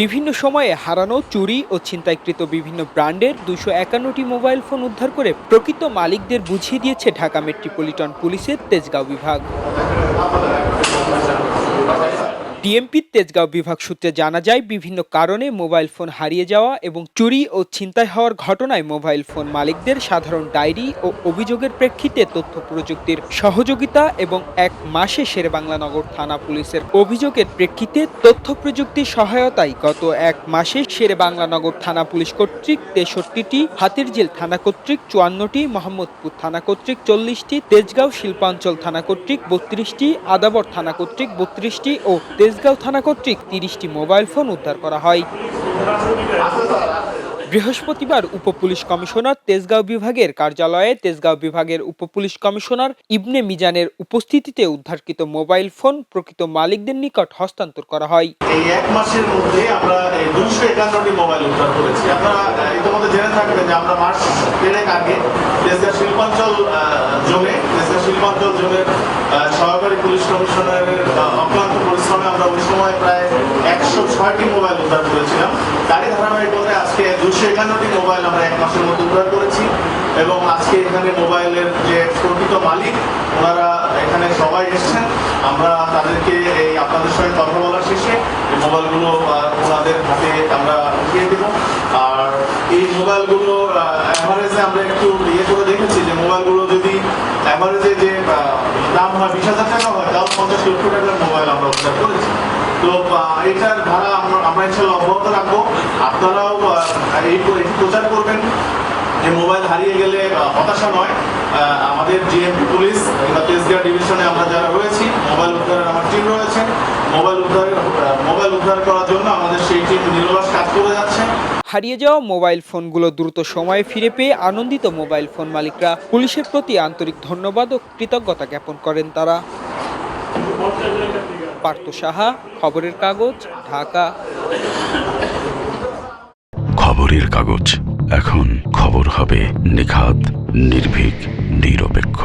বিভিন্ন সময়ে হারানো, চুরি ও ছিনতাইকৃত বিভিন্ন ব্র্যান্ডের দুশো একান্নটি মোবাইল ফোন উদ্ধার করে প্রকৃত মালিকদের বুঝিয়ে দিয়েছে ঢাকা মেট্রোপলিটন পুলিশের তেজগাঁও বিভাগ। ডিএমপির তেজগাঁও বিভাগ সূত্রে জানা যায়, বিভিন্ন কারণে মোবাইল ফোন হারিয়ে যাওয়া এবং চুরি ও ছিনতাই হওয়ার ঘটনায় মোবাইল ফোন মালিকদের সাধারণ ডায়েরি ও অভিযোগের প্রেক্ষিতে তথ্য প্রযুক্তির সহযোগিতা এবং এক মাসে শেরেবাংলা নগর থানা পুলিশের অভিযোগের প্রেক্ষিতে তথ্য প্রযুক্তির সহায়তায় গত এক মাসে শেরেবাংলা নগর থানা পুলিশ কর্তৃক তেষট্টিটি, হাতিরঝিল থানা কর্তৃক চুয়ান্নটি, মোহাম্মদপুর থানা কর্তৃক চল্লিশটি, তেজগাঁও শিল্পাঞ্চল থানা কর্তৃক বত্রিশটি, আদাবর থানা কর্তৃক বত্রিশটি ও তেজগাঁও থানা কর্তৃক তিরিশটি মোবাইল ফোন উদ্ধার করা হয়। বৃহস্পতিবার উপপুলিশ কমিশনার তেজগাঁও বিভাগের কার্যালয়ে তেজগাঁও বিভাগের উপপুলিশ কমিশনার ইবনে মিজানের উপস্থিতিতে উদ্ধারকৃত মোবাইল ফোন প্রকৃত মালিকদের নিকট হস্তান্তর করা হয়। এই এক মাসের মধ্যে আমরা একান্নটি মোবাইল উদ্ধার করেছি। আপনারা ইতিমধ্যে জেনে থাকবেন যে আমরা আগে দেশগাঁ শিল্পাঞ্চল জোনে দেশগাঁ শিল্পাঞ্চল জোনের সহকারী পুলিশ কমিশনারের অক্লান্ত পরিশ্রমে আমরা ওই সময় প্রায় একশো ছয়টি মোবাইল উদ্ধার করেছিলাম। তারই ধারাবাহিকতায় আজকে দুশো একান্নটি মোবাইল আমরা এক মাসের মধ্যে উদ্ধার করেছি এবং আজকে এখানে মোবাইলের যে প্রকৃত মালিক, ওনারা এখানে সবাই এসেছেন। আমরা তাদেরকে এই আপনাদের সঙ্গে কথা বলার শেষে এই মোবাইলগুলো ওনাদের হাতে আমরা দিয়ে দেবো। আর এই মোবাইলগুলো অ্যাভারেজে আমরা একটু ইয়ে করে দেখেছি যে মোবাইলগুলো যদি অ্যাভারেজে যে হয় বিশ হাজার টাকা হয় তাও পঞ্চাশ লক্ষ টাকার মোবাইল আমরা করেছি। তো এটার আমরা আমরা অব্যাহত রাখব। আপনারাও এই প্রচার করবেন। যে মোবাইল হারিয়ে গেলে হতাশা নয়। আমাদের জিএমপি পুলিশ কিংবা তেজগাঁ ডিভিশনে আমরা যারা রয়েছি, মোবাইল উদ্ধারের আমার টিম রয়েছে। মোবাইল উদ্ধারের মোবাইল উদ্ধার করার হারিয়ে যাওয়া মোবাইল ফোনগুলো দ্রুত সময়ে ফিরে পেয়ে আনন্দিত মোবাইল ফোন মালিকরা পুলিশের প্রতি আন্তরিক ধন্যবাদ ও কৃতজ্ঞতা জ্ঞাপন করেন তারা। পার্থ সাহা, খবরের কাগজ, ঢাকা। খবরের কাগজ। এখন খবর হবে নিখাত, নির্ভীক, নিরপেক্ষ।